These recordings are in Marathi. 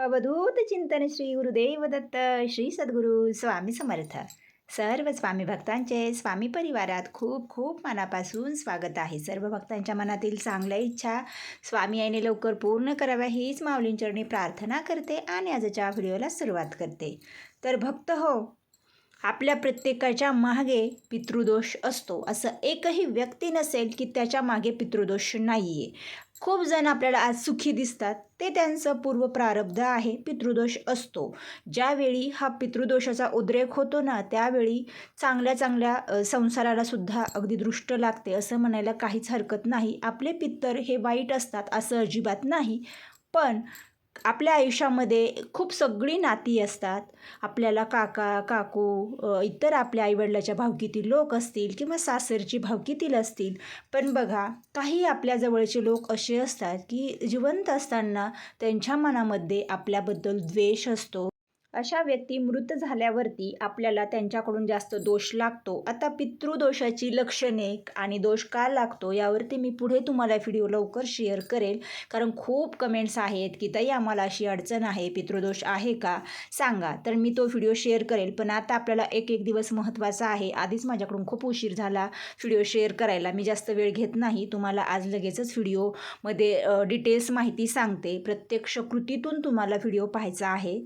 अवधूत चिंतन श्री गुरुदेव दत्त श्री सद्गुरू स्वामी समर्थ. सर्व स्वामी भक्तांचे स्वामी परिवारात खूप खूप मनापासून स्वागत आहे. सर्व भक्तांच्या मनातील चांगल्या इच्छा स्वामी आईने लवकर पूर्ण कराव्या हीच माऊलींचरणी प्रार्थना करते आणि आजच्या व्हिडिओला सुरुवात करते. तर भक्त हो आपल्या प्रत्येकाच्या मागे पितृदोष असतो. असं एकही व्यक्ती नसेल की त्याच्यामागे पितृदोष नाही आहे खूप जण आपल्याला आज सुखी दिसतात. ते त्यांचं पूर्व प्रारब्ध आहे पितृदोष असतो. ज्यावेळी हा पितृदोषाचा उद्रेक होतो ना त्यावेळी चांगल्या चांगल्या संसारालासुद्धा संसाराला सुद्धा अगदी दृष्ट लागते असं म्हणायला काहीच हरकत नाही. आपले पित्तर हे वाईट असतात असं अजिबात नाही. पण आपल्या आयुष्यामध्ये खूप सगळी नाती असतात. आपल्याला काका काकू इतर आपल्या आईवडिलाच्या भावकीतील लोक असतील किंवा सासरची भावकीतील असतील. पण बघा काही आपल्या जवळचे लोक असे असतात की जिवंत असताना त्यांच्या मनामध्ये आपल्याबद्दल द्वेष असतो. अशा व्यक्ती मृत झाल्यावरती आपल्याला त्यांच्याकडून जास्त दोष लागतो. आता पितृदोषाची लक्षणे आणि दोष का लागतो यावरती मी पुढे तुम्हाला व्हिडिओ लवकर शेअर करेल. कारण खूप कमेंट्स आहेत की ताई आम्हाला अशी अडचण आहे पितृदोष आहे का? सांगा. तर मी तो व्हिडिओ शेअर करेल. पण आता आपल्याला एक एक दिवस महत्त्वाचा आहे. आधीच माझ्याकडून खूप उशीर झाला व्हिडिओ शेअर करायला. मी जास्त वेळ घेत नाही. तुम्हाला आज लगेचच व्हिडिओमध्ये डिटेल्स माहिती सांगते. प्रत्यक्ष कृतीतून तुम्हाला व्हिडिओ पाहायचा आहे.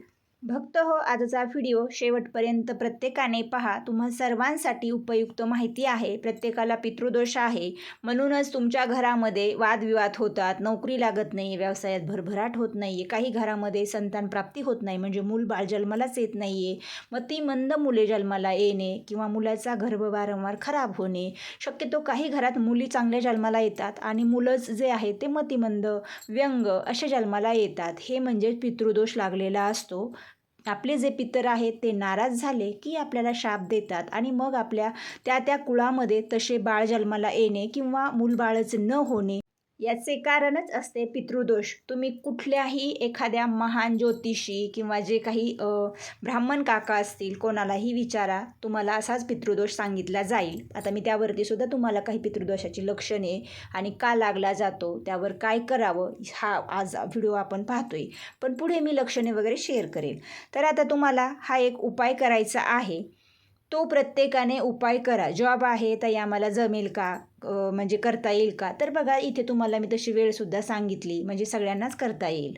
भक्त हो आजचा व्हिडिओ शेवटपर्यंत प्रत्येकाने पहा. तुम्हा सर्वांसाठी उपयुक्त माहिती आहे. प्रत्येकाला पितृदोष आहे. म्हणूनच तुमच्या घरामध्ये वादविवाद होतात. नोकरी लागत नाही व्यवसायात भरभराट होत नाही आहे काही घरामध्ये संतान प्राप्ती होत नाही. म्हणजे मूल बाळ जन्मालाच येत नाही आहे मग ती मंद मुले जन्माला येणे किंवा मुलाचा गर्भ वारंवार खराब होणे शक्यतो काही घरात मुली चांगल्या जन्माला येतात आणि मुलंच जे आहे ते मतिमंद व्यंग असे जन्माला येतात. हे म्हणजे पितृदोष लागलेला असतो. आपले जे पितर आहेत ते नाराज झाले की आपल्याला शाप देतात आणि मग आपल्या त्या त्या कुळामध्ये तसे बाळ जन्माला येणे किंवा मूलबाळच न होणे याचे कारणच असते पितृदोष. तुम्ही कुठल्याही एखाद्या महान ज्योतिषी किंवा जे काही ब्राह्मण काका असतील कोणालाही विचारा तुम्हाला असाच पितृदोष सांगितला जाईल. आता मी त्यावरती सुद्धा तुम्हाला काही पितृदोषाची लक्षणे आणि का लागला जातो त्यावर काय करावं हा आज व्हिडिओ आपण पाहतोय. पण पुढे मी लक्षणे वगैरे शेअर करेल. तर आता तुम्हाला हा एक उपाय करायचा आहे. तो प्रत्येकाने उपाय करा. जॉब आहे ताई आम्हाला जमेल का? म्हणजे करता येईल का? तर बघा इथे तुम्हाला मी तशी वेळसुद्धा सांगितली. म्हणजे सगळ्यांनाच करता येईल.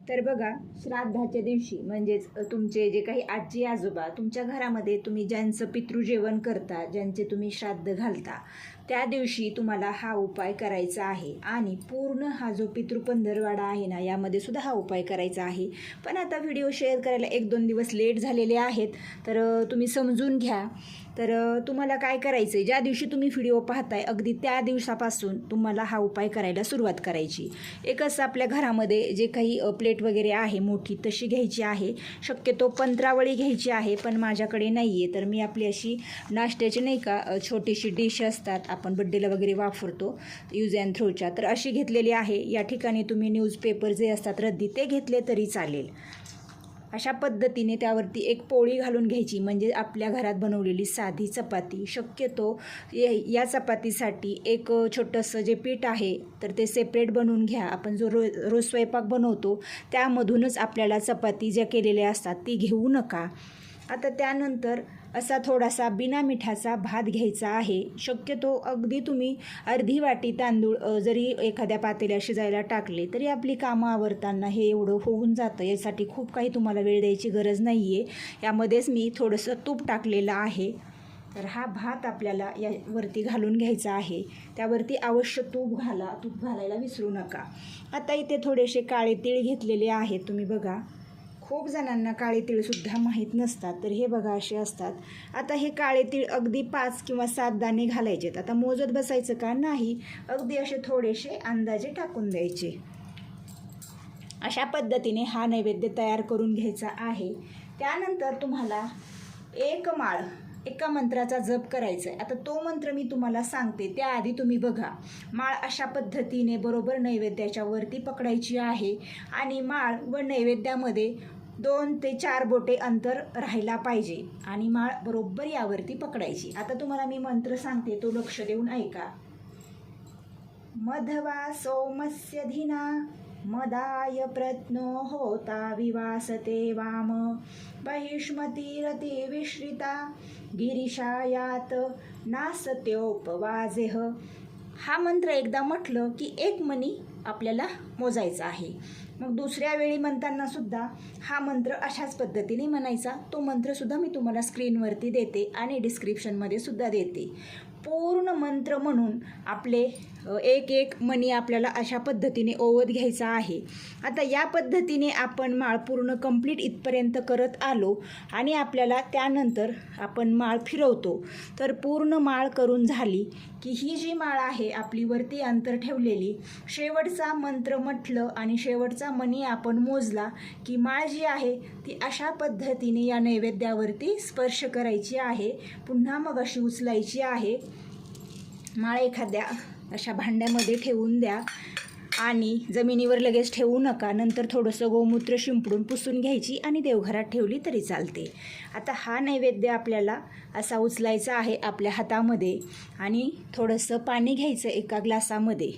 तर बघा श्राद्धाच्या दिवशी म्हणजेच तुमचे जे काही आजी आजोबा तुमच्या घरामध्ये तुम्ही ज्यांचं पितृजेवण करता ज्यांचे तुम्ही श्राद्ध घालता त्या दिवशी तुम्हाला हा उपाय करायचा आहे. आणि पूर्ण हा जो पितृपंधरवाडा आहे ना यामध्ये सुद्धा हा उपाय करायचा आहे. पण आता व्हिडिओ शेअर करायला एक दोन दिवस लेट झालेले आहेत. तर तुम्ही समजून घ्या. तर तुम्हाला काय करायचं आहे ज्या दिवशी तुम्ही व्हिडिओ पाहताय अगदी त्या दिवसापासून तुम्हाला हा उपाय करायला सुरुवात करायची. एकच आपल्या घरामध्ये जे काही प्लेट वगैरे आहे मोठी तशी घ्यायची आहे. शक्यतो पंधरावळी घ्यायची आहे पण माझ्याकडे नाही आहे तर मी आपली अशी नाश्त्याची नाही का छोटीशी डिश असतात. आपण बड्डेला वगैरे वापरतो यूज अँड थ्रोच्या तर अशी घेतलेली आहे. या ठिकाणी तुम्ही न्यूजपेपर जे असतात रद्दी ते घेतले तरी चालेल. अशा पद्धतीने त्यावरती एक पोळी घालून घ्यायची. म्हणजे आपल्या घरात बनवलेली साधी चपाती. शक्यतो ये- या चपातीसाठी एक छोटंसं जे पीठ आहे तर ते सेपरेट बनवून घ्या. आपण जो रो रोज स्वयंपाक बनवतो त्यामधूनच आपल्याला चपाती ज्या केलेल्या असतात ती घेऊ नका. आता त्यानंतर असा थोडासा बिना मिठाचा भात घ्यायचा आहे. शक्यतो अगदी तुम्ही अर्धी वाटी तांदूळ जरी एखाद्या पातेल्या शिजायला टाकले तरी आपली कामं आवरताना हे एवढं होऊन जातं. यासाठी खूप काही तुम्हाला वेळ द्यायची गरज नाही आहे यामध्येच मी थोडंसं तूप टाकलेलं आहे. तर हा भात आपल्याला यावरती घालून घ्यायचा आहे. त्यावरती अवश्य तूप घाला. तूप घालायला विसरू नका. आता इथे थोडेसे काळे तीळ घेतलेले आहेत. तुम्ही बघा. खूप जणांना काळे तीळसुद्धा माहीत नसतात. तर हे बघा असे असतात. आता हे काळे तीळ अगदी पाच किंवा सात दाणे घालायचेत. आता मोजत बसायचं का? नाही. अगदी असे थोडेसे अंदाजे टाकून द्यायचे. अशा पद्धतीने हा नैवेद्य तयार करून घ्यायचा आहे. त्यानंतर तुम्हाला एक माळ एका मंत्राचा जप करायचा आहे आता तो मंत्र मी तुम्हाला सांगते. त्याआधी तुम्ही बघा. माळ अशा पद्धतीने बरोबर नैवेद्याच्या वरती पकडायची आहे. आणि माळ व नैवेद्यामध्ये दोन ते चार बोटे अंतर राहायला पाहिजे आणि माळ बरोबर यावरती पकडायची. आता तुम्हाला मी मंत्र सांगते तो लक्ष देऊन ऐका. मधवा सोमस्य धिना मदाय प्रत्नो होता विवासते वाम. बहिष्मतीरती विश्रिता गिरिशायात नासत्योपवाजेह. हा मंत्र एकदा म्हटलं की एक मनी आपल्याला मोजायचा आहे. मग दुसऱ्या वेळी म्हणताना सुद्धा हा मंत्र अशाच पद्धतीने म्हणायचा. तो मंत्रसुद्धा मी तुम्हाला स्क्रीनवरती देते आणि डिस्क्रिप्शनमध्ये सुद्धा देते. पूर्ण मंत्र म्हणून आपले एक एक मणी आपल्याला अशा पद्धतीने ओवत घ्यायचा आहे. आता या पद्धतीने आपण माळ पूर्ण कंप्लीट इथपर्यंत करत आलो आणि आपल्याला त्यानंतर आपण माळ फिरवतो. तर पूर्ण माळ करून झाली. की ही जी माळ आहे आपली वरती अंतर ठेवलेली शेवटचा मंत्र म्हटलं आणि शेवटचा मनी आपण मोजला की माळ जी आहे ती अशा पद्धतीने या नैवेद्यावरती स्पर्श करायची आहे पुन्हा मग अशी उचलायची आहे. माळ एखाद्या अशा भांड्यामध्ये ठेवून द्या. आणि जमिनीवर लगेच ठेवू नका. नंतर थोडंसं गोमूत्र शिंपडून पुसून घ्यायची आणि देवघरात ठेवली तरी चालते. आता हा नैवेद्य आपल्याला असा उचलायचा आहे आपल्या हातामध्ये आणि थोडंसं पाणी घ्यायचं एका ग्लासामध्ये.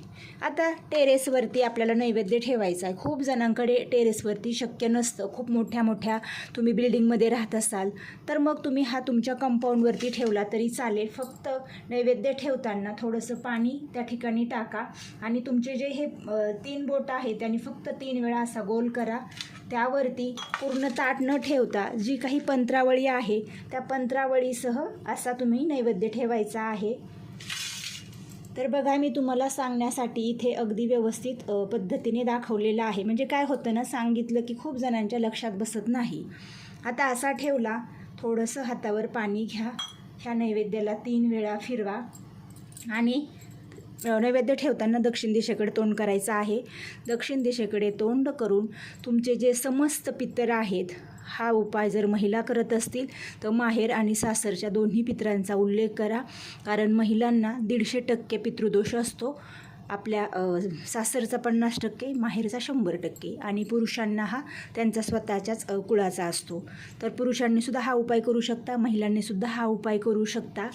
आता टेरेसवरती आपल्याला नैवेद्य ठेवायचा आहे. खूप जणांकडे टेरेसवरती शक्य नसतं. खूप मोठ्या मोठ्या तुम्ही बिल्डिंगमध्ये राहत असाल तर मग तुम्ही हा तुमच्या कंपाऊंडवरती ठेवला तरी चालेल. फक्त नैवेद्य ठेवताना थोडंसं पाणी त्या ठिकाणी टाका आणि तुमचे जे हे तीन बोट आहेत त्यांनी फक्त तीन वेळा असा गोल करा. त्यावरती पूर्ण ताट न ठेवता जी काही पंत्रावळी आहे त्या पंत्रावळीसह असा तुम्ही नैवेद्य ठेवायचा आहे. तर बघा मी तुम्हाला सांगण्यासाठी इथे अगदी व्यवस्थित पद्धतीने दाखवलेलं आहे. म्हणजे काय होतं ना सांगितलं की खूप जणांच्या लक्षात बसत नाही. आता असा ठेवला थोडंसं हातावर पाणी घ्या. ह्या नैवेद्याला तीन वेळा फिरवा. आणि नैवेद्य ठेवताना दक्षिण दिशेकडे तोंड करायचं आहे. दक्षिण दिशेकडे तोंड करून तुमचे जे समस्त पितर आहेत हा उपाय जर महिला करत असतील तर माहेर आणि सासरच्या दोन्ही पितरांचा उल्लेख करा. कारण महिलांना दीडशे टक्के पितृदोष असतो. आपल्या सासरचा पन्नास टक्के माहेरचा शंभर टक्के आणि पुरुषांना हा त्यांचा स्वतःच्याच कुळाचा असतो. तर पुरुषांनीसुद्धा हा उपाय करू शकता महिलांनीसुद्धा हा उपाय करू शकता.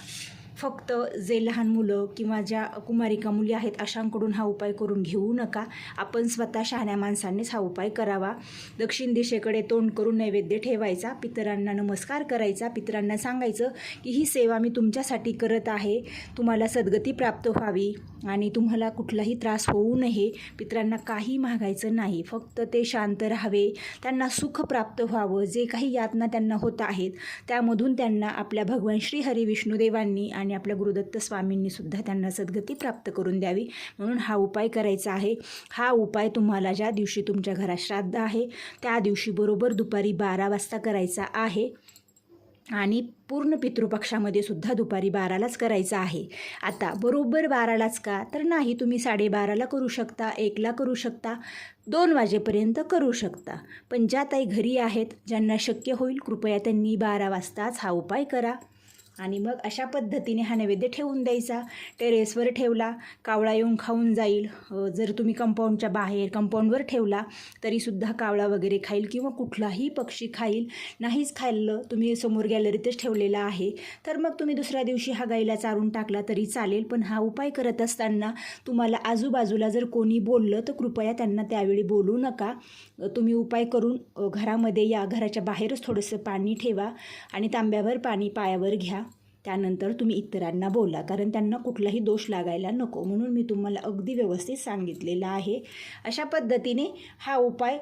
फक्त जे लहान मुलं किंवा ज्या कुमारिका मुली आहेत अशांकडून हा उपाय करून घेऊ नका. आपण स्वतः शहाण्या माणसांनीच हा उपाय करावा. दक्षिण दिशेकडे तोंड करून नैवेद्य ठेवायचा पितरांना नमस्कार करायचा पितरांना सांगायचं की ही सेवा मी तुमच्यासाठी करत आहे. तुम्हाला सद्गती प्राप्त व्हावी. आणि तुम्हाला कुठलाही त्रास होऊ नये पितरांना काही मागायचं नाही. फक्त ते शांत राहावे त्यांना सुख प्राप्त व्हावं जे काही यातना त्यांना होत आहेत त्यामधून त्यांना आपल्या भगवान श्री हरी विष्णुदेवांनी आणि आपल्या गुरुदत्त स्वामींनी सुद्धा त्यांना सद्गती प्राप्त करून द्यावी. म्हणून हा उपाय करायचा आहे. हा उपाय तुम्हाला ज्या दिवशी तुमच्या घरात श्राद्ध आहे त्या दिवशी बरोबर दुपारी बारा वाजता करायचा आहे. आणि पूर्ण पितृपक्षामध्ये सुद्धा दुपारी बारालाच करायचं आहे. आता बरोबर बारालाच का? तर नाही तुम्ही साडेबाराला करू शकता एकला करू शकता दोन वाजेपर्यंत करू शकता. पण ज्या ताई घरी आहेत ज्यांना शक्य होईल कृपया त्यांनी बारा वाजताच हा उपाय करा. आणि मग अशा पद्धतीने हा नैवेद्य ठेवून द्यायचा. टेरेसवर ठेवला कावळा येऊन खाऊन जाईल. जर तुम्ही कंपाऊंडच्या बाहेर कंपाऊंडवर ठेवला तरीसुद्धा कावळा वगैरे खाईल किंवा कुठलाही पक्षी खाईल. नाहीच खाल्लं तुम्ही समोर गॅलरीतच ठेवलेला आहे. तर मग तुम्ही दुसऱ्या दिवशी हा गाईला चारून टाकला तरी चालेल पण हा उपाय करत असताना तुम्हाला आजूबाजूला जर कोणी बोललं तर कृपया त्यांना त्यावेळी बोलू नका. तुम्ही उपाय करून घरामध्ये या घराच्या बाहेरच थोडंसं पाणी ठेवा आणि तांब्यावर पाणी पायावर घ्या. त्यानंतर तुम्ही इतरांना बोला कारण त्यांना कुठलाही दोष लागायला नको. म्हणून मी तुम्हाला अगदी व्यवस्थित सांगितलेलं आहे. अशा पद्धतीने हा उपाय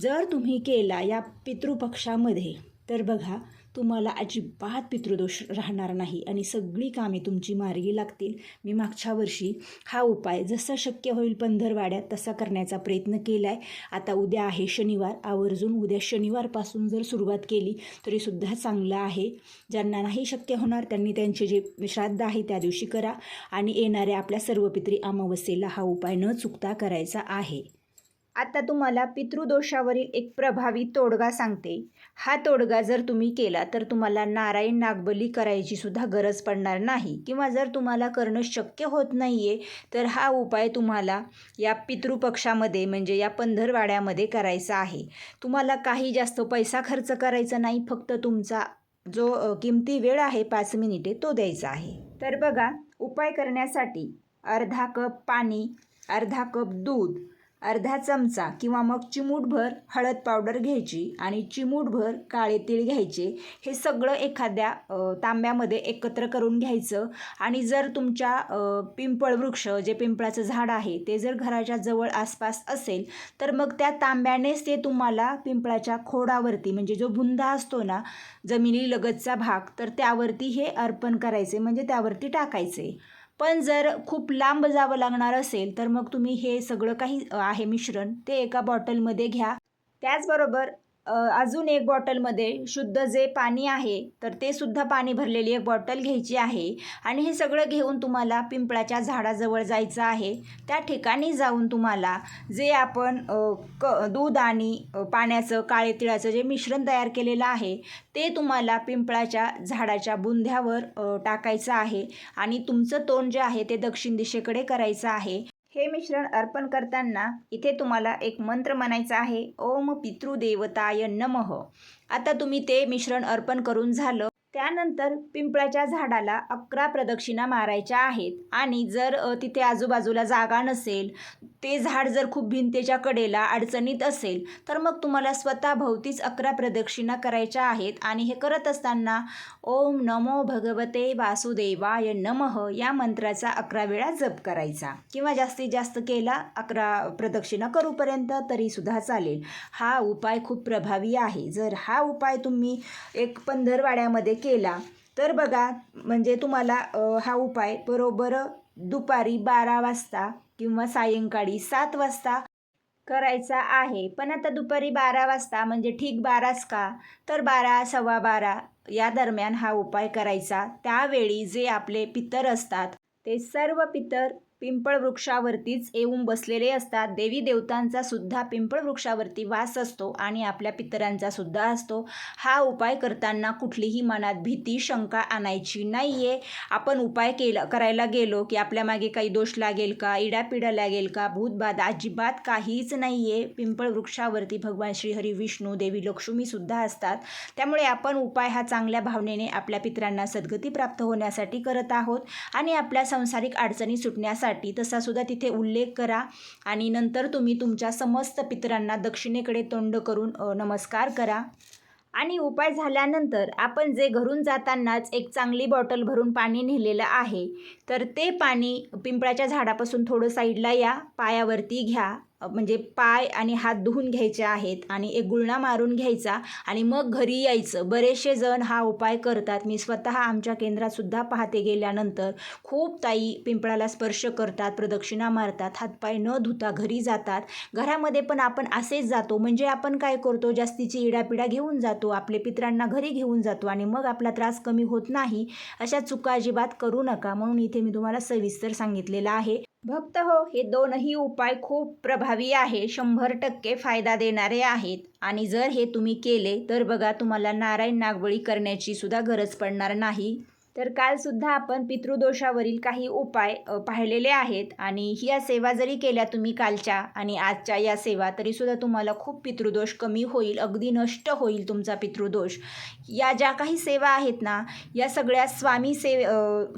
जर तुम्ही केला या पितृपक्षामध्ये तर बघा तुम्हाला अजिबात पितृदोष राहणार नाही आणि सगळी कामे तुमची मार्गी लागतील. मी मागच्या वर्षी हा उपाय जसा शक्य होईल पंधरवाड्यात तसा करण्याचा प्रयत्न केला आहे आता उद्या आहे शनिवार. आवर्जून उद्या शनिवारपासून जर सुरुवात केली तरीसुद्धा चांगलं आहे. ज्यांना नाही शक्य होणार त्यांनी त्यांचे जे श्राद्ध आहे त्या दिवशी करा आणि येणाऱ्या आपल्या सर्व पित्री अमावस्येला हा उपाय न चुकता करायचा आहे. आता तुम्हाला पितृदोषावरील एक प्रभावी तोडगा सांगते. हा तोडगा जर तुम्ही केला तर तुम्हाला नारायण नागबली करायची सुद्धा गरज पडणार नाही. किंवा जर तुम्हाला करणं शक्य होत नाही आहे तर हा उपाय तुम्हाला या पितृपक्षामध्ये म्हणजे या पंधरवाड्यामध्ये करायचा आहे. तुम्हाला काही जास्त पैसा खर्च करायचा नाही फक्त तुमचा जो किमती वेळ आहे पाच मिनिटे तो द्यायचा आहे. तर बघा उपाय करण्यासाठी अर्धा कप पाणी अर्धा कप दूध अर्धा चमचा किंवा मग चिमूटभर हळद पावडर घ्यायची आणि चिमूटभर काळे तीळ घ्यायचे. हे सगळं एखाद्या तांब्यामध्ये एकत्र करून घ्यायचं. आणि जर तुमच्या पिंपळ वृक्ष जे पिंपळाचं झाड आहे ते जर घराच्या जवळ आसपास असेल तर मग त्या तांब्यानेच ते तुम्हाला पिंपळाच्या खोडावरती म्हणजे जो बुंदा असतो ना जमिनीलगतचा भाग तर त्यावरती हे अर्पण करायचे म्हणजे त्यावरती टाकायचे. पण जर खूप लांब जावं लागणार असेल तर मग तुम्ही हे सगळं काही आहे मिश्रण ते एका बॉटलमध्ये घ्या. त्याचबरोबर अजून एक बॉटलमध्ये शुद्ध जे पाणी आहे तर ते सुद्धा पाणी भरलेली एक बॉटल घ्यायची आहे. आणि हे सगळं घेऊन तुम्हाला पिंपळाच्या झाडाजवळ जायचं आहे. त्या ठिकाणी जाऊन तुम्हाला जे आपण क दूध आणि पाण्याचं काळे तिळाचं जे मिश्रण तयार केलेलं आहे ते तुम्हाला पिंपळाच्या झाडाच्या बुंध्यावर टाकायचं आहे. आणि तुमचं तोंड जे आहे ते दक्षिण दिशेकडे करायचं आहे. हे मिश्रण अर्पण करताना इथे तुम्हाला एक मंत्र म्हणायचा आहे. ओम पितृदेवताय नमः. आता तुम्ही ते मिश्रण अर्पण करून झालं. त्यानंतर पिंपळाच्या झाडाला अकरा प्रदक्षिणा मारायच्या आहेत. आणि जर तिथे आजूबाजूला जागा नसेल ते झाड जर खूप भिंतेच्या कडेला अडचणीत असेल तर मग तुम्हाला स्वतःभोवतीच अकरा प्रदक्षिणा करायच्या आहेत. आणि हे करत असताना ओम नमो भगवते वासुदेवाय नमः या मंत्राचा अकरा वेळा जप करायचा. किंवा जास्तीत जास्त केला अकरा प्रदक्षिणा करूपर्यंत तरीसुद्धा चालेल. हा उपाय खूप प्रभावी आहे. जर हा उपाय तुम्ही एक पंधरवाड्यामध्ये केला. तर बघा म्हणजे तुम्हाला हा उपाय बरोबर दुपारी बारा वाजता किंवा सायंकाळी सात वाजता करायचा आहे. पण आता दुपारी बारा वाजता म्हणजे ठीक बाराच का? तर बारा सव्वा बारा या दरम्यान हा उपाय करायचा. त्यावेळी जे आपले पितर असतात ते सर्व पितर पिंपळ वृक्षावरतीच येऊन बसलेले असतात. देवी देवतांचा सुद्धा पिंपळ वृक्षावरती वास असतो आणि आपल्या पितरांचा सुद्धा असतो. हा उपाय करताना कुठलीही मनात भीती शंका आणायची नाही आहे आपण उपाय केला करायला गेलो की आपल्या मागे काही दोष लागेल का? इडापिडा लागेल का? भूतबाधा अजिबात काहीच नाही आहे पिंपळ वृक्षावरती भगवान श्रीहरी विष्णू देवी लक्ष्मीसुद्धा असतात. त्यामुळे आपण उपाय हा चांगल्या भावनेने आपल्या पितरांना सद्गती प्राप्त होण्यासाठी करत आहोत आणि आपल्या संसारिक अडचणी सुटण्यासाठी तसा सुद्धा तिथे उल्लेख करा. आणि नंतर तुम्ही तुमच्या समस्त पितरांना दक्षिणेकडे तोंड करून नमस्कार करा. आणि उपाय झाल्यानंतर आपण जे घरून जातानाच एक चांगली बॉटल भरून पाणी नेलेलं आहे तर ते पाणी पिंपळाच्या झाडापासून थोडं साईडला या पायावरती घ्या. म्हणजे पाय आणि हात धुवून घ्यायचे आहेत आणि एक गुळणा मारून घ्यायचा आणि मग घरी यायचं. बरेचसे जण हा उपाय करतात. मी स्वतः आमच्या केंद्रातसुद्धा पाहते गेल्यानंतर. खूप ताई पिंपळाला स्पर्श करतात प्रदक्षिणा मारतात हातपाय न धुता घरी जातात. घरामध्ये पण आपण असेच जातो. म्हणजे आपण काय करतो? जास्तीची इडापिडा घेऊन जातो आपले पित्रांना घरी घेऊन जातो आणि मग आपला त्रास कमी होत नाही. अशा चुका अजिबात करू नका. म्हणून इथे मी तुम्हाला सविस्तर सांगितलेलं आहे. भक्त हो हे दोनही उपाय खूप प्रभावी आहे. शंभर टक्के फायदा देणारे आहेत. आणि जर हे तुम्ही केले तर बघा तुम्हाला नारायण नागबळी करण्याची सुद्धा गरज पडणार नाही. तर कालसुद्धा आपण पितृदोषावरील काही उपाय पाहिलेले आहेत. आणि ह्या सेवा जरी केल्या तुम्ही कालच्या आणि आजच्या या सेवा तरीसुद्धा तुम्हाला खूप पितृदोष कमी होईल अगदी नष्ट होईल तुमचा पितृदोष. या ज्या काही सेवा आहेत ना या सगळ्या स्वामी से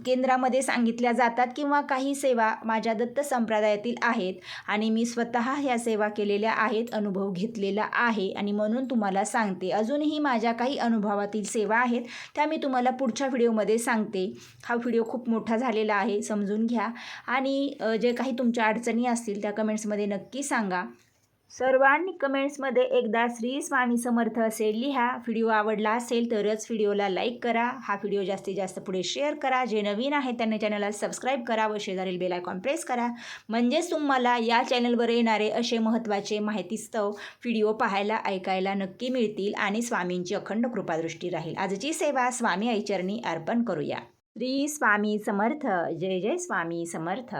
केंद्रामध्ये सांगितल्या जातात किंवा काही सेवा माझ्या दत्त संप्रदायातील आहेत आणि मी स्वतः ह्या सेवा केलेल्या आहेत अनुभव घेतलेला आहे आणि म्हणून तुम्हाला सांगते. अजूनही माझ्या काही अनुभवातील सेवा आहेत त्या मी तुम्हाला पुढच्या व्हिडिओमध्ये सांगते. हा व्हिडिओ खूप मोठा झालेला आहे समजून घ्या. आणि जे काही तुमच्या अडचणी असतील त्या कमेंट्समध्ये नक्की सांगा. सर्वांनी कमेंट्समध्ये एकदा श्री स्वामी समर्थ असेल लिहा. व्हिडिओ आवडला असेल तरच व्हिडिओला लाईक करा. हा व्हिडिओ जास्तीत जास्त पुढे शेअर करा. जे नवीन आहे त्यांनी चॅनलला सबस्क्राईब करा व शेजारील बेल आयकॉन प्रेस करा. म्हणजेच तुम्हाला या चॅनलवर येणारे असे महत्त्वाचे माहितीस्तव व्हिडिओ पाहायला ऐकायला नक्की मिळतील आणि स्वामींची अखंड कृपादृष्टी राहील. आजची सेवा स्वामी आईचरणी अर्पण करूया. श्री स्वामी समर्थ. जय जय स्वामी समर्थ.